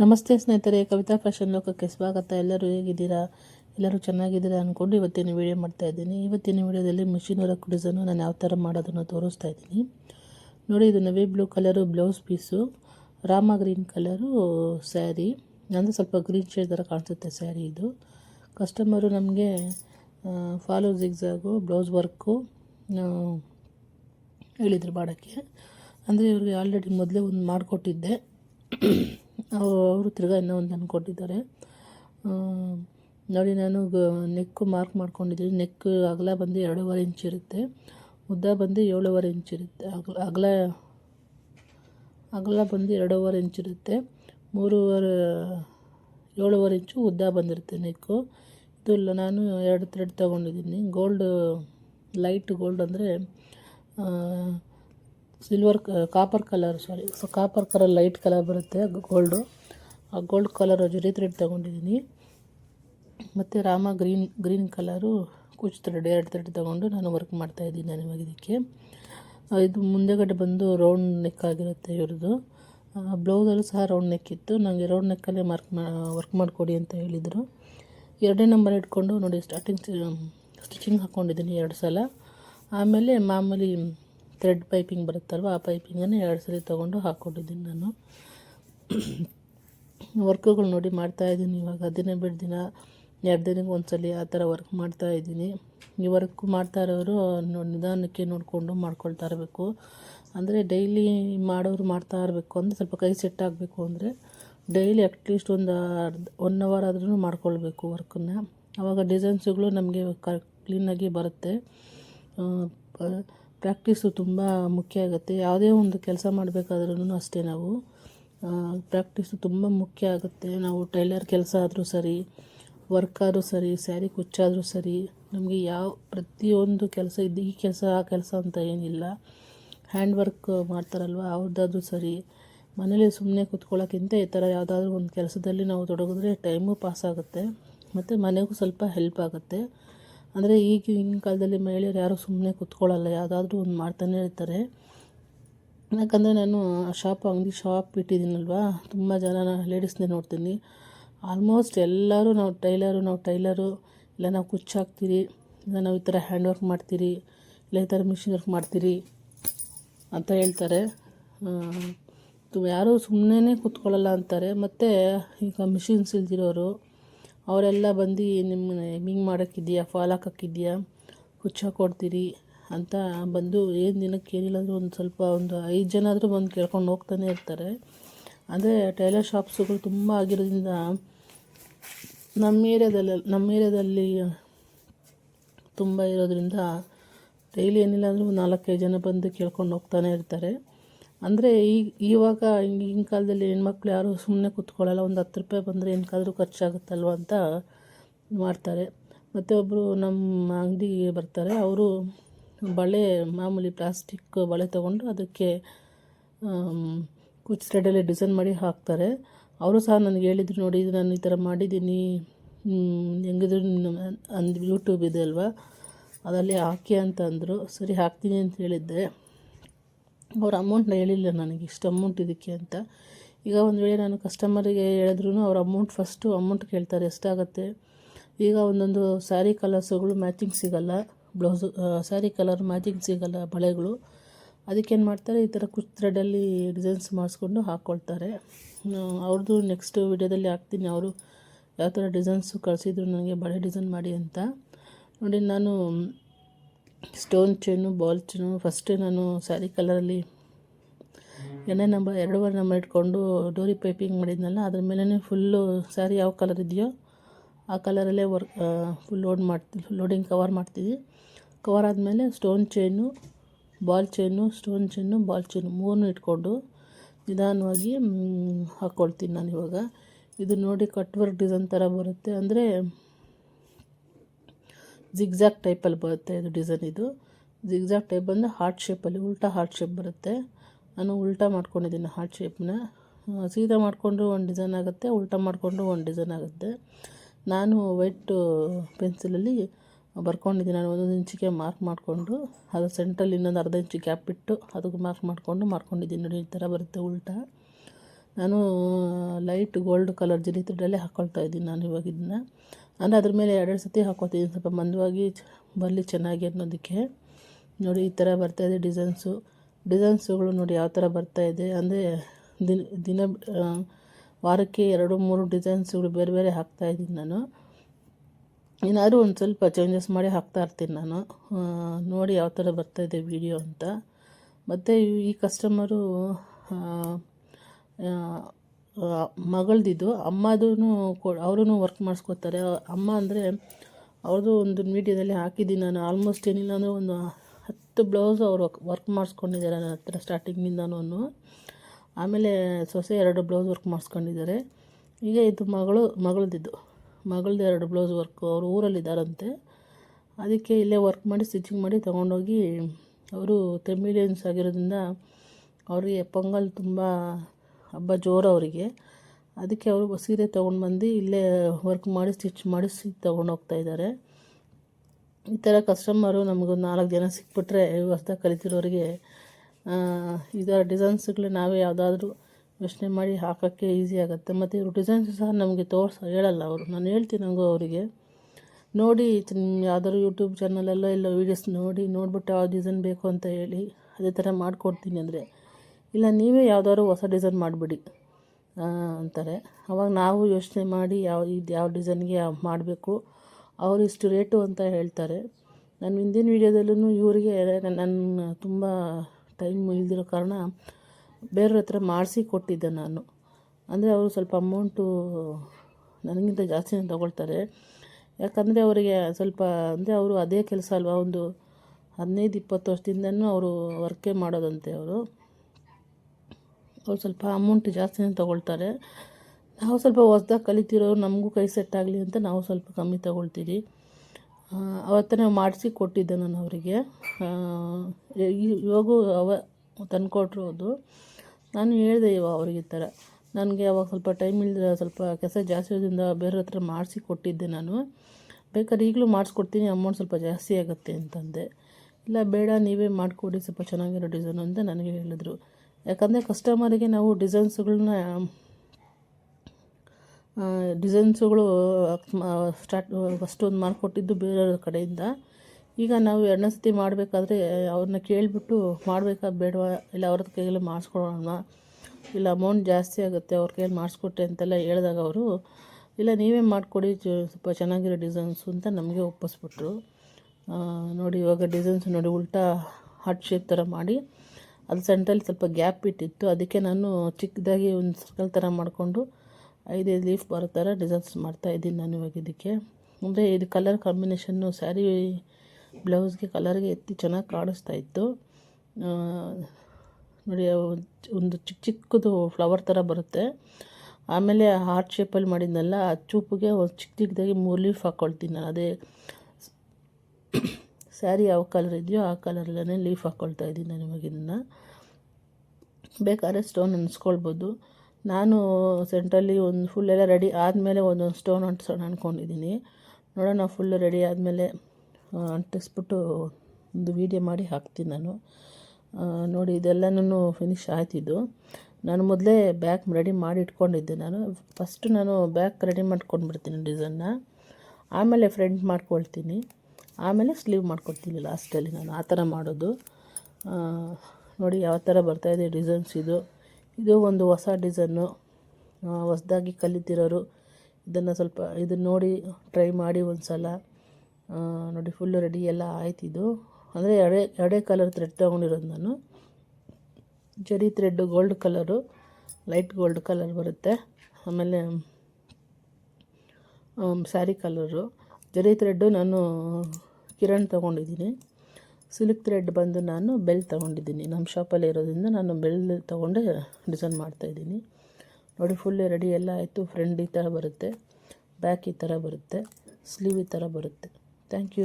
ನಮಸ್ತೆ ಸ್ನೇಹಿತರೆ, ಕವಿತಾ ಫ್ಯಾಷನ್ ಲೋಕಕ್ಕೆ ಸ್ವಾಗತ. ಎಲ್ಲರೂ ಹೇಗಿದ್ದೀರಾ? ಎಲ್ಲರೂ ಚೆನ್ನಾಗಿದ್ದೀರಾ ಅಂದ್ಕೊಂಡು ಇವತ್ತಿನ ವಿಡಿಯೋ ಮಾಡ್ತಾ ಇದ್ದೀನಿ. ಇವತ್ತಿನ ವಿಡಿಯೋದಲ್ಲಿ ಮಿಷಿನ್ ವರ್ಕ್ ಡಿಸೈನು ನಾನು ಯಾವ ಥರ ಮಾಡೋದನ್ನು ತೋರಿಸ್ತಾ ಇದ್ದೀನಿ. ನೋಡಿ, ಇದು navy blue colour blouse piece Rama green colour sari ಅಂದರೆ ಸ್ವಲ್ಪ ಗ್ರೀನ್ ಶೇಡ್ ಥರ ಕಾಣಿಸುತ್ತೆ ಸ್ಯಾರಿ ಇದು. ಕಸ್ಟಮರು ನಮಗೆ ಫಾಲೋ ಜಿಗ್ಸಾಗು ಬ್ಲೌಸ್ ವರ್ಕು ಹೇಳಿದರು ಮಾಡೋಕ್ಕೆ ಅಂದರೆ ಇವ್ರಿಗೆ ಆಲ್ರೆಡಿ ಮೊದಲೇ ಒಂದು ಮಾಡಿಕೊಟ್ಟಿದ್ದೆ. ಅವರು ತಿರ್ಗಾ ಇನ್ನೂ ಒಂದು ನನಗೆ ಕೊಟ್ಟಿದ್ದಾರೆ. ನೋಡಿ, ನಾನು ನೆಕ್ಕು ಮಾರ್ಕ್ ಮಾಡ್ಕೊಂಡಿದ್ದೀನಿ. ನೆಕ್ ಅಗಲ ಬಂದು ಎರಡೂವರೆ ಇಂಚ್ ಇರುತ್ತೆ. ಉದ್ದ ಬಂದು ಏಳೂವರೆ ಇಂಚ್ ಇರುತ್ತೆ. ಅಗಲ ಅಗಲ ಅಗಲ ಬಂದು ಎರಡೂವರೆ ಇಂಚ್ ಇರುತ್ತೆ. ಮೂರುವರೆ, ಏಳುವರೆ ಇಂಚು ಉದ್ದ ಬಂದಿರುತ್ತೆ ನೆಕ್ಕು ಇದು ಇಲ್ಲ ನಾನು ಎರಡು ಥ್ರೆಡ್ ತೊಗೊಂಡಿದ್ದೀನಿ. ಗೋಲ್ಡ್ ಲೈಟ್ ಗೋಲ್ಡ್ ಅಂದರೆ silver copper colour sorry so copper colour light colour ಬರುತ್ತೆ ಗೋಲ್ಡು ಆ ಗೋಲ್ಡ್ ಕಲರ್ ಜರಿ ಥ್ರೆಡ್ ತೊಗೊಂಡಿದ್ದೀನಿ. ಮತ್ತು ರಾಮ ಗ್ರೀನ್ ಗ್ರೀನ್ ಕಲರು ಕುಚ್ ಥ್ರೆಡ್ ಎರಡು ಥ್ರೆಡ್ ತೊಗೊಂಡು ನಾನು ವರ್ಕ್ ಮಾಡ್ತಾಯಿದ್ದೀನಿ ನಾನು ಇವಾಗ ಇದಕ್ಕೆ. ಇದು ಮುಂದೆಗಡೆ ಬಂದು ರೌಂಡ್ ನೆಕ್ ಆಗಿರುತ್ತೆ ಇವ್ರದ್ದು. ಬ್ಲೌಸಲ್ಲೂ ಸಹ ರೌಂಡ್ ನೆಕ್ ಇತ್ತು. ನನಗೆ ರೌಂಡ್ ನೆಕ್ಕಲ್ಲೇ ಮಾರ್ಕ್ ಮಾ ವರ್ಕ್ ಮಾಡಿಕೊಡಿ ಅಂತ ಹೇಳಿದರು. ಎರಡನೇ ನಂಬರ್ ಇಟ್ಕೊಂಡು ನೋಡಿ ಸ್ಟಾರ್ಟಿಂಗ್ ಸ್ಟಿಚಿಂಗ್ ಹಾಕ್ಕೊಂಡಿದ್ದೀನಿ ಎರಡು ಸಲ. ಆಮೇಲೆ ಮಾಮೂಲಿ ಥ್ರೆಡ್ ಪೈಪಿಂಗ್ ಬರುತ್ತಲ್ವ, ಆ ಪೈಪಿಂಗನ್ನು ಎರಡು ಸರಿ ತೊಗೊಂಡು ಹಾಕ್ಕೊಂಡಿದ್ದೀನಿ ನಾನು. ವರ್ಕ್ಗಳು ನೋಡಿ ಮಾಡ್ತಾಯಿದ್ದೀನಿ ಇವಾಗ ದಿನ ಬಿಡ್ ದಿನ, ಎರಡು ದಿನಕ್ಕೆ ಒಂದು ಸಲ ಆ ಥರ ವರ್ಕ್ ಮಾಡ್ತಾಯಿದ್ದೀನಿ ಈ ವರ್ಕ್ ಮಾಡ್ತಾ ಇರೋರು ನಿಧಾನಕ್ಕೆ ನೋಡಿಕೊಂಡು ಮಾಡ್ಕೊಳ್ತಾ ಇರಬೇಕು. ಅಂದರೆ ಡೈಲಿ ಮಾಡೋರು ಮಾಡ್ತಾ ಇರಬೇಕು ಅಂದರೆ ಸ್ವಲ್ಪ ಕೈ ಸೆಟ್ ಆಗಬೇಕು ಅಂದರೆ ಡೈಲಿ ಅಟ್ಲೀಸ್ಟ್ ಒಂದು ಅರ್ಧ ಒನ್ ಅವರ್ ಆದ್ರೂ ಮಾಡ್ಕೊಳ್ಬೇಕು ವರ್ಕನ್ನು ಆವಾಗ ಡಿಸೈನ್ಸ್ಗಳು ನಮಗೆ ಕ ಕ್ಲೀನಾಗಿ ಬರುತ್ತೆ. ಪ್ರಾಕ್ಟೀಸು ತುಂಬ ಮುಖ್ಯ ಆಗುತ್ತೆ. ಯಾವುದೇ ಒಂದು ಕೆಲಸ ಮಾಡಬೇಕಾದ್ರೂ ಅಷ್ಟೇ ನಾವು. ಪ್ರ್ಯಾಕ್ಟೀಸು ತುಂಬ ಮುಖ್ಯ ಆಗುತ್ತೆ. ನಾವು ಟೈಲರ್ ಕೆಲಸ ಆದರೂ ಸರಿ, ವರ್ಕ್ ಆದರೂ ಸರಿ, ಸ್ಯಾರಿ ಕುಚ್ಚಾದರೂ ಸರಿ, ನಮಗೆ ಯಾವ ಪ್ರತಿಯೊಂದು ಕೆಲಸ ಇದು, ಈ ಕೆಲಸ, ಆ ಕೆಲಸ ಅಂತ ಏನಿಲ್ಲ. ಹ್ಯಾಂಡ್ ವರ್ಕ್ ಮಾಡ್ತಾರಲ್ವ ಅವ್ರದ್ದಾದ್ರೂ ಸರಿ. ಮನೇಲಿ ಸುಮ್ಮನೆ ಕೂತ್ಕೊಳ್ಳೋಕ್ಕಿಂತ ಈ ಥರ ಯಾವುದಾದ್ರೂ ಒಂದು ಕೆಲಸದಲ್ಲಿ ನಾವು ತೊಡಗಿದ್ರೆ ಟೈಮು ಪಾಸ್ ಆಗುತ್ತೆ ಮತ್ತು ಮನೆಗೂ ಸ್ವಲ್ಪ ಹೆಲ್ಪ್ ಆಗುತ್ತೆ. ಅಂದರೆ ಈಗಿನ ಕಾಲದಲ್ಲಿ ಮಹಿಳೆಯರು ಯಾರೂ ಸುಮ್ಮನೆ ಕೂತ್ಕೊಳ್ಳಲ್ಲ, ಯಾವುದಾದ್ರೂ ಒಂದು ಮಾಡ್ತಾನೆ ಇರ್ತಾರೆ. ಯಾಕಂದರೆ ನಾನು ಶಾಪ್ ಅಂಗಡಿ ಶಾಪ್ ಇಟ್ಟಿದ್ದೀನಲ್ವಾ, ತುಂಬ ಜನ ಲೇಡೀಸ್ನೇ ನೋಡ್ತೀನಿ. ಆಲ್ಮೋಸ್ಟ್ ಎಲ್ಲರೂ ನಾವು ಟೈಲರು ನಾವು ಟೈಲರು, ಇಲ್ಲ ನಾವು ಕುಚ್ಚು ಹಾಕ್ತೀರಿ, ಇಲ್ಲ ನಾವು ಈ ಥರ ಹ್ಯಾಂಡ್ ವರ್ಕ್ ಮಾಡ್ತೀರಿ, ಇಲ್ಲ ಈ ಥರ ಮಿಷಿನ್ ವರ್ಕ್ ಮಾಡ್ತೀರಿ ಅಂತ ಹೇಳ್ತಾರೆ. ಯಾರೂ ಸುಮ್ಮನೆ ಕೂತ್ಕೊಳ್ಳಲ್ಲ ಅಂತಾರೆ. ಮತ್ತು ಈಗ ಮಿಷಿನ್ಸ್ ಇಲ್ದಿರೋರು ಅವರೆಲ್ಲ ಬಂದು ನಿಮ್ಮ ಹಿಂಗೆ ಮಾಡೋಕ್ಕಿದ್ಯಾ? ಫಾಲ್ ಹಾಕೋಕ್ಕಿದ್ಯಾ? ಹುಚ್ಚ ಕೊಡ್ತೀರಿ ಅಂತ ಬಂದು, ಏನು ದಿನಕ್ಕೆ ಏನಿಲ್ಲಾದರೂ ಒಂದು ಸ್ವಲ್ಪ ಒಂದು ಐದು ಜನ ಆದರೂ ಬಂದು ಕೇಳ್ಕೊಂಡು ಹೋಗ್ತಾನೆ ಇರ್ತಾರೆ. ಅಂದರೆ ಟೈಲರ್ ಶಾಪ್ಸುಗಳು ತುಂಬ ಆಗಿರೋದ್ರಿಂದ ನಮ್ಮ ಏರಿಯಾದಲ್ಲಿ ನಮ್ಮ ಏರಿಯಾದಲ್ಲಿ ತುಂಬ ಇರೋದರಿಂದ ಡೈಲಿ ಏನಿಲ್ಲ ಅಂದರೂ ನಾಲ್ಕೈದು ಜನ ಬಂದು ಕೇಳ್ಕೊಂಡು ಹೋಗ್ತಾನೆ ಇರ್ತಾರೆ. ಅಂದರೆ ಈಗ ಇವಾಗ ಈಗಿನ ಕಾಲದಲ್ಲಿ ಹೆಣ್ಮಕ್ಳು ಯಾರು ಸುಮ್ಮನೆ ಕೂತ್ಕೊಳ್ಳಲ್ಲ, ಒಂದು ಹತ್ತು ರೂಪಾಯಿ ಬಂದರೆ ಏನಕ್ಕಾದರೂ ಖರ್ಚಾಗುತ್ತಲ್ವ ಅಂತ ಮಾಡ್ತಾರೆ. ಮತ್ತು ಒಬ್ಬರು ನಮ್ಮ ಅಂಗಡಿಗೆ ಬರ್ತಾರೆ, ಅವರು ಬಳೆ, ಮಾಮೂಲಿ ಪ್ಲಾಸ್ಟಿಕ್ ಬಳೆ ತೊಗೊಂಡು ಅದಕ್ಕೆ ಕುಚ್ ಥ್ರೆಡಲ್ಲಿ ಡಿಸೈನ್ ಮಾಡಿ ಹಾಕ್ತಾರೆ. ಅವರು ಸಹ ನನಗೆ ಹೇಳಿದ್ರು, ನೋಡಿ, ಇದು ನಾನು ಈ ಥರ ಮಾಡಿದ್ದೀನಿ ಹೆಂಗಿದ್ರು ಅಂದ್ ಯೂಟ್ಯೂಬ್ ಇದೆ ಅಲ್ವಾ, ಅದರಲ್ಲಿ ಹಾಕಿ ಅಂತ ಅಂದರು. ಸರಿ, ಹಾಕ್ತೀನಿ ಅಂತ ಹೇಳಿದ್ದೆ. ಅವ್ರ ಅಮೌಂಟ್ನ ಹೇಳಿಲ್ಲ ನನಗೆ, ಇಷ್ಟು ಅಮೌಂಟ್ ಇದಕ್ಕೆ ಅಂತ. ಈಗ ಒಂದು ವೇಳೆ ನಾನು ಕಸ್ಟಮರಿಗೆ ಹೇಳಿದ್ರು ಅವ್ರ ಅಮೌಂಟ್ ಫಸ್ಟು ಅಮೌಂಟ್ ಕೇಳ್ತಾರೆ, ಎಷ್ಟಾಗುತ್ತೆ. ಈಗ ಒಂದೊಂದು ಸ್ಯಾರಿ ಕಲರ್ಸುಗಳು ಮ್ಯಾಚಿಂಗ್ ಸಿಗಲ್ಲ ಬ್ಲೌಸು ಸ್ಯಾರಿ ಕಲರ್ ಮ್ಯಾಚಿಂಗ್ ಸಿಗಲ್ಲ ಬಳೆಗಳು. ಅದಕ್ಕೇನು ಮಾಡ್ತಾರೆ, ಈ ಥರ ಕುಚ್ ಥ್ರೆಡಲ್ಲಿ ಡಿಸೈನ್ಸ್ ಮಾಡಿಸ್ಕೊಂಡು ಹಾಕ್ಕೊಳ್ತಾರೆ ಅವ್ರದ್ದು ನೆಕ್ಸ್ಟ್ ವಿಡಿಯೋದಲ್ಲಿ ಹಾಕ್ತೀನಿ, ಅವರು ಯಾವ ಥರ ಡಿಸೈನ್ಸು ಕಳಿಸಿದ್ರು, ನನಗೆ ಬಳೆ ಡಿಸೈನ್ ಮಾಡಿ ಅಂತ. ನೋಡಿ, ನಾನು stone chain ball chain first ನಾನು ಸ್ಯಾರಿ ಕಲರಲ್ಲಿ ಎಣ್ಣೆ ನಂಬರ್ ಎರಡೂವರೆ ನಂಬರ್ ಇಟ್ಕೊಂಡು ಡೋರಿ ಪೈಪಿಂಗ್ ಮಾಡಿದ್ನಲ್ಲ, ಅದ್ರ ಮೇಲೇ ಫುಲ್ಲು ಸ್ಯಾರಿ ಯಾವ ಕಲರ್ ಇದೆಯೋ ಆ ಕಲರಲ್ಲೇ ವರ್ಕ್ ಫುಲ್ ಲೋಡ್ ಮಾಡ್ತೀವಿ ಲೋಡಿಂಗ್ ಕವರ್ ಮಾಡ್ತೀವಿ ಕವರ್ ಆದಮೇಲೆ stone chain ball chain stone chain ball chain ಮೂರನ್ನು ಇಟ್ಕೊಂಡು ನಿಧಾನವಾಗಿ ಹಾಕ್ಕೊಳ್ತೀನಿ ನಾನು ಇವಾಗ. ಇದು ನೋಡಿ ಕಟ್ ವರ್ಕ್ ಡಿಸೈನ್ ಥರ ಬರುತ್ತೆ. ಅಂದರೆ ಜಿಗ್ಜಾಗ್ ಟೈಪಲ್ಲಿ ಬರುತ್ತೆ ಇದು ಡಿಸೈನ್ ಇದು. ಜಿಗ್ಜಾಕ್ ಟೈಪ್ ಬಂದು ಹಾರ್ಟ್ ಶೇಪಲ್ಲಿ ಉಲ್ಟಾ ಹಾರ್ಟ್ ಶೇಪ್ ಬರುತ್ತೆ. ನಾನು ಉಲ್ಟಾ ಮಾಡ್ಕೊಂಡಿದ್ದೀನಿ ಹಾರ್ಟ್ ಶೇಪ್ನ ಸೀದಾ ಮಾಡಿಕೊಂಡ್ರು ಒಂದು ಡಿಸೈನ್ ಆಗುತ್ತೆ, ಉಲ್ಟಾ ಮಾಡಿಕೊಂಡ್ರು ಒಂದು ಡಿಸೈನ್ ಆಗುತ್ತೆ. ನಾನು ವೈಟ್ ಪೆನ್ಸಿಲಲ್ಲಿ ಬರ್ಕೊಂಡಿದ್ದೀನಿ. ನಾನು ಒಂದೊಂದು ಇಂಚಿಗೆ ಮಾರ್ಕ್ ಮಾಡಿಕೊಂಡು, ಅದು ಸೆಂಟ್ರಲ್ಲಿ ಇನ್ನೊಂದು ಅರ್ಧ ಇಂಚು ಗ್ಯಾಪ್ ಬಿಟ್ಟು ಅದಕ್ಕೆ ಮಾರ್ಕ್ ಮಾಡಿಕೊಂಡು ಮಾಡ್ಕೊಂಡಿದ್ದೀನಿ ನೋಡಿ, ಈ ಥರ ಬರುತ್ತೆ ಉಲ್ಟಾ. ನಾನು ಲೈಟ್ ಗೋಲ್ಡ್ ಕಲರ್ ಜರಿ ಹಾಕ್ಕೊಳ್ತಾ ಇದ್ದೀನಿ ನಾನು ಇವಾಗ ಅಂದರೆ ಅದ್ರ ಮೇಲೆ ಎರಡೆರಡು ಸತಿ ಹಾಕೋತೀನಿ. ಸ್ವಲ್ಪ ಮಂದವಾಗಿ ಬರಲಿ ಚೆನ್ನಾಗಿ ಅನ್ನೋದಕ್ಕೆ. ನೋಡಿ, ಈ ಥರ ಬರ್ತಾಯಿದೆ ಡಿಸೈನ್ಸು. ಡಿಸೈನ್ಸುಗಳು ನೋಡಿ ಯಾವ ಥರ ಬರ್ತಾಯಿದೆ ಅಂದರೆ ದಿನ ದಿನ ವಾರಕ್ಕೆ ಎರಡು, ಮೂರು ಡಿಸೈನ್ಸುಗಳು ಬೇರೆ ಬೇರೆ ಹಾಕ್ತಾಯಿದ್ದೀನಿ ನಾನು. ಏನಾದರೂ ಒಂದು ಸ್ವಲ್ಪ ಚೇಂಜಸ್ ಮಾಡಿ ಹಾಕ್ತಾ ಇರ್ತೀನಿ ನಾನು. ನೋಡಿ ಯಾವ ಥರ ಬರ್ತಾಯಿದೆ ವಿಡಿಯೋ ಅಂತ. ಮತ್ತು ಈ ಕಸ್ಟಮರು ಮಗಳದಿದ್ದು. ಅಮ್ಮದೂ ಕೊ ಅವರೂ ವರ್ಕ್ ಮಾಡಿಸ್ಕೊತಾರೆ. ಅಮ್ಮ ಅಂದರೆ ಅವ್ರದ್ದು ಒಂದು ಮೀಡಿಯಾದಲ್ಲಿ ಹಾಕಿದ್ದೀನಿ ನಾನು. ಆಲ್ಮೋಸ್ಟ್ ಏನಿಲ್ಲ ಅಂದರೆ ಒಂದು ಹತ್ತು ಬ್ಲೌಸ್ ಅವರು ವರ್ಕ್ ಮಾಡಿಸ್ಕೊಂಡಿದ್ದಾರೆ ನನ್ನ ಹತ್ರ ಸ್ಟಾರ್ಟಿಂಗಿಂದನೂ ಆಮೇಲೆ ಸೊಸೆ ಎರಡು ಬ್ಲೌಸ್ ವರ್ಕ್ ಮಾಡಿಸ್ಕೊಂಡಿದ್ದಾರೆ. ಈಗ ಇದು ಮಗಳು, ಮಗಳದಿದ್ದು. ಮಗಳದ್ದು ಎರಡು ಬ್ಲೌಸ್ ವರ್ಕು ಅವರು ಊರಲ್ಲಿದ್ದಾರಂತೆ. ಅದಕ್ಕೆ ಇಲ್ಲೇ ವರ್ಕ್ ಮಾಡಿ ಸ್ಟಿಚಿಂಗ್ ಮಾಡಿ ತೊಗೊಂಡೋಗಿ, ಅವರು ತೆಮಿಲಿಯನ್ಸ್ ಆಗಿರೋದ್ರಿಂದ ಅವರಿಗೆ ಪೊಂಗಲ್ ತುಂಬ ಹಬ್ಬ ಜೋರು ಅವರಿಗೆ. ಅದಕ್ಕೆ ಅವರು ಸೀರೆ ತೊಗೊಂಡು ಬಂದು ಇಲ್ಲೇ ವರ್ಕ್ ಮಾಡಿ ಸ್ಟಿಚ್ ಮಾಡಿಸಿ ತೊಗೊಂಡು ಹೋಗ್ತಾ ಇದ್ದಾರೆ ಈ ಥರ ಕಸ್ಟಮರು ನಮಗೊಂದು ನಾಲ್ಕು ಜನ ಸಿಕ್ಬಿಟ್ರೆ ಹೊಸ್ದಾಗಿ ಕಲಿತಿರೋರಿಗೆ ಈ ಥರ ಡಿಸೈನ್ಸ್ಗಳೇ ನಾವೇ ಯಾವುದಾದ್ರೂ ಯೋಚನೆ ಮಾಡಿ ಹಾಕೋಕ್ಕೆ ಈಸಿ ಆಗುತ್ತೆ. ಮತ್ತು ಇವರು ಡಿಸೈನ್ಸ್ ಸಹ ನಮಗೆ ತೋರ್ಸ, ಹೇಳಲ್ಲ ಅವರು. ನಾನು ಹೇಳ್ತೀನಿ ನನಗೂ ಅವರಿಗೆ. ನೋಡಿ ಯಾವ್ದಾದ್ರು ಯೂಟ್ಯೂಬ್ ಚಾನಲಲ್ಲೋ ಇಲ್ಲ ವೀಡಿಯೋಸ್ ನೋಡಿ, ನೋಡಿಬಿಟ್ಟು ಯಾವ ಡಿಸೈನ್ ಬೇಕು ಅಂತ ಹೇಳಿ. ಅದೇ ಥರ ಮಾಡಿಕೊಡ್ತೀನಿ ಅಂದರೆ. ಇಲ್ಲ, ನೀವೇ ಯಾವುದಾದ್ರು ಹೊಸ ಡಿಸೈನ್ ಮಾಡಿಬಿಡಿ ಅಂತಾರೆ. ಅವಾಗ ನಾವು ಯೋಚನೆ ಮಾಡಿ ಯಾವ, ಇದು ಯಾವ ಡಿಸೈನ್ಗೆ ಮಾಡಬೇಕು, ಅವರು ಇಷ್ಟು ರೇಟು ಅಂತ ಹೇಳ್ತಾರೆ. ನಾನು ಹಿಂದಿನ ವೀಡಿಯೋದಲ್ಲೂ ಇವರಿಗೆ, ನನ್ನ ತುಂಬ ಟೈಮ್ ಇಲ್ದಿರೋ ಕಾರಣ ಬೇರೆಯವ್ರ ಹತ್ರ ಮಾಡಿಸಿ ಕೊಟ್ಟಿದ್ದೆ ನಾನು. ಅಂದರೆ ಅವರು ಸ್ವಲ್ಪ ಅಮೌಂಟು ನನಗಿಂತ ಜಾಸ್ತಿನೇ ತಗೊಳ್ತಾರೆ. ಯಾಕಂದರೆ ಅವರಿಗೆ ಸ್ವಲ್ಪ, ಅಂದರೆ ಅವರು ಅದೇ ಕೆಲಸ ಅಲ್ವಾ, ಒಂದು ಹದಿನೈದು, ಇಪ್ಪತ್ತು ವರ್ಷದಿಂದನೂ ಅವರು ವರ್ಕೇ ಮಾಡೋದಂತೆ ಅವರು. ಅವ್ರು ಸ್ವಲ್ಪ ಅಮೌಂಟ್ ಜಾಸ್ತಿನೇ ತೊಗೊಳ್ತಾರೆ. ನಾವು ಸ್ವಲ್ಪ ಹೊಸ್ದಾಗಿ ಕಲಿತಿರೋರು ನಮಗೂ ಕೈ ಸೆಟ್ ಆಗಲಿ ಅಂತ ನಾವು ಸ್ವಲ್ಪ ಕಮ್ಮಿ ತೊಗೊಳ್ತೀವಿ. ಅವತ್ತೇ ಮಾಡಿಸಿ ಕೊಟ್ಟಿದ್ದೆ ನಾನು ಅವರಿಗೆ. ಇವಾಗೂ ಅವ ತಂದುಕೊಟ್ರು ಅದು. ನಾನು ಹೇಳಿದೆ ಇವಾಗ ಅವ್ರಿಗೆ ಈ ಥರ. ನನಗೆ ಅವಾಗ ಸ್ವಲ್ಪ ಟೈಮ್ ಇಲ್ಲದೆ ಸ್ವಲ್ಪ ಕೆಲಸ ಜಾಸ್ತಿ ಇರೋದ್ರಿಂದ ಬೇರೆ ಹತ್ರ ಮಾಡಿಸಿ ಕೊಟ್ಟಿದ್ದೆ ನಾನು. ಬೇಕಾದ್ರೆ ಈಗಲೂ ಮಾಡಿಸ್ಕೊಡ್ತೀನಿ ಅಮೌಂಟ್ ಸ್ವಲ್ಪ ಜಾಸ್ತಿ ಆಗುತ್ತೆ ಅಂತಂದೆ. ಇಲ್ಲ, ಬೇಡ, ನೀವೇ ಮಾಡಿಕೊಡಿ, ಸ್ವಲ್ಪ ಚೆನ್ನಾಗಿರೋ ಡಿಸೈನು ಅಂತ ನನಗೆ ಹೇಳಿದ್ರು. ಯಾಕಂದರೆ ಕಸ್ಟಮರಿಗೆ ನಾವು ಡಿಸೈನ್ಸ್ಗಳನ್ನ ಡಿಸೈನ್ಸ್ಗಳು ಸ್ಟಾರ್ಟ್ ಫಸ್ಟ್ ಒಂದು ಮಾಡಿಕೊಟ್ಟಿದ್ದು ಬೇರೆಯವ್ರ ಕಡೆಯಿಂದ. ಈಗ ನಾವು ಎರಡನೇ ಸತಿ ಮಾಡಬೇಕಾದ್ರೆ ಅವ್ರನ್ನ ಕೇಳಿಬಿಟ್ಟು ಮಾಡಬೇಕಾ ಬೇಡವಾ? ಇಲ್ಲ ಅವ್ರ ಕೈಯಲ್ಲಿ ಮಾಡಿಸ್ಕೊಡೋಣ ಇಲ್ಲ ಅಮೌಂಟ್ ಜಾಸ್ತಿ ಆಗುತ್ತೆ, ಅವ್ರ ಕೈಯಲ್ಲಿ ಮಾಡಿಸ್ಕೊಟ್ಟೆ ಅಂತೆಲ್ಲ ಹೇಳಿದಾಗ ಅವರು, ಇಲ್ಲ ನೀವೇ ಮಾಡಿಕೊಡಿ ಸ್ವಲ್ಪ ಚೆನ್ನಾಗಿರೋ ಡಿಸೈನ್ಸು ಅಂತ ನಮಗೆ ಒಪ್ಪಿಸ್ಬಿಟ್ರು. ನೋಡಿ ಇವಾಗ ಡಿಸೈನ್ಸ್ ನೋಡಿ ಉಲ್ಟಾ ಹಾರ್ಟ್ ಶೇಪ್ ಥರ ಮಾಡಿ ಅದು ಸೆಂಟ್ರಲ್ಲಿ ಸ್ವಲ್ಪ ಗ್ಯಾಪ್ ಇಟ್ಟಿತ್ತು ಅದಕ್ಕೆ ನಾನು ಚಿಕ್ಕದಾಗಿ ಒಂದು ಸರ್ಕಲ್ ಥರ ಮಾಡಿಕೊಂಡು ಐದೈದು ಲೀಫ್ ಬರೋ ಥರ ಡಿಸೈನ್ಸ್ ಮಾಡ್ತಾಯಿದ್ದೀನಿ ನಾನು ಇವಾಗ ಇದಕ್ಕೆ. ಅಂದರೆ ಇದು ಕಲರ್ ಕಾಂಬಿನೇಷನ್ನು ಸ್ಯಾರಿ ಬ್ಲೌಸ್ಗೆ ಕಲರ್ಗೆ ಎತ್ತಿ ಚೆನ್ನಾಗಿ ಕಾಣಿಸ್ತಾ ಇತ್ತು. ನೋಡಿ ಒಂದು ಚಿಕ್ಕ ಚಿಕ್ಕದು ಫ್ಲವರ್ ಥರ ಬರುತ್ತೆ. ಆಮೇಲೆ ಹಾರ್ಟ್ ಶೇಪಲ್ಲಿ ಮಾಡಿದ್ನಲ್ಲ, ಆ ಚೂಪಿಗೆ ಒಂದು ಚಿಕ್ಕ ಚಿಕ್ಕದಾಗಿ ಮೂರು ಲೀಫ್ ಹಾಕ್ಕೊಳ್ತೀನಿ ನಾನು. ಅದೇ ಸ್ಯಾರಿ ಯಾವ ಕಲರ್ ಇದೆಯೋ ಆ ಕಲರಲ್ಲೇ ಲೀಫ್ ಹಾಕ್ಕೊಳ್ತಾ ಇದ್ದೀನಿ ನಾನು ಇದನ್ನು. ಬೇಕಾದ್ರೆ ಸ್ಟೋನ್ ಅನ್ಸ್ಕೊಳ್ಬೋದು. ನಾನು ಸೆಂಟ್ರಲ್ಲಿ ಒಂದು ಫುಲ್ ಎಲ್ಲ ರೆಡಿ ಆದಮೇಲೆ ಒಂದೊಂದು ಸ್ಟೋನ್ ಅಂಟಿಸೋಣ ಅಂದ್ಕೊಂಡಿದ್ದೀನಿ ನೋಡೋಣ ಫುಲ್ ರೆಡಿ ಆದಮೇಲೆ ಅಂಟಿಸ್ಬಿಟ್ಟು ಒಂದು ವೀಡಿಯೋ ಮಾಡಿ ಹಾಕ್ತೀನಿ ನಾನು. ನೋಡಿ ಇದೆಲ್ಲನೂ ಫಿನಿಶ್ ಆಯ್ತಿದ್ದು ನಾನು ಮೊದಲೇ ಬ್ಯಾಕ್ ರೆಡಿ ಮಾಡಿ ಇಟ್ಕೊಂಡಿದ್ದೆ ನಾನು. ಫಸ್ಟು ನಾನು ಬ್ಯಾಕ್ ರೆಡಿ ಮಾಡ್ಕೊಂಡು ಬಿಡ್ತೀನಿ ಡಿಸೈನ್ನ ಆಮೇಲೆ ಫ್ರೆಂಟ್ ಮಾಡ್ಕೊಳ್ತೀನಿ. ಆಮೇಲೆ ಸ್ಲೀವ್ ಮಾಡ್ಕೊಡ್ತೀನಿ ಲಾಸ್ಟಲ್ಲಿ ನಾನು. ಆ ಥರ ಮಾಡೋದು. ನೋಡಿ ಯಾವ ಥರ ಬರ್ತಾಯಿದೆ ಡಿಸೈನ್ಸ್ ಇದು. ಇದು ಒಂದು ಹೊಸ ಡಿಸೈನು ಹೊಸ್ದಾಗಿ ಕಲಿತಿರೋರು ಇದನ್ನು ಸ್ವಲ್ಪ ಇದನ್ನು ನೋಡಿ ಟ್ರೈ ಮಾಡಿ ಒಂದು ಸಲ ನೋಡಿ ಫುಲ್ಲು ರೆಡಿ ಎಲ್ಲ ಆಯ್ತು ಇದು. ಅಂದರೆ ಎರಡೇ ಎರಡೇ ಕಲರ್ ಥ್ರೆಡ್ ತೊಗೊಂಡಿರೋದು ನಾನು. ಜರಿ thread gold colour light gold colour ಬರುತ್ತೆ. ಆಮೇಲೆ ಸ್ಯಾರಿ ಕಲರು ಜರಿ ಥ್ರೆಡ್ಡು ನಾನು ಕಿರಣ್ ತೊಗೊಂಡಿದ್ದೀನಿ. ಸಿಲ್ಕ್ ಥ್ರೆಡ್ ಬಂದು ನಾನು ಬೆಲ್ ತೊಗೊಂಡಿದ್ದೀನಿ. ನಮ್ಮ ಶಾಪಲ್ಲಿ ಇರೋದ್ರಿಂದ ನಾನು ಬೆಲ್ ತೊಗೊಂಡೆ ಡಿಸೈನ್ ಮಾಡ್ತಾಯಿದ್ದೀನಿ ನೋಡಿ ಫುಲ್ ರೆಡಿ ಎಲ್ಲ ಆಯಿತು. ಫ್ರೆಂಡ್ ಈ ಥರ ಬರುತ್ತೆ. ಬ್ಯಾಕ್ ಈ ಥರ ಬರುತ್ತೆ. ಸ್ಲೀವ್ ಈ ಥರ ಬರುತ್ತೆ. Thank you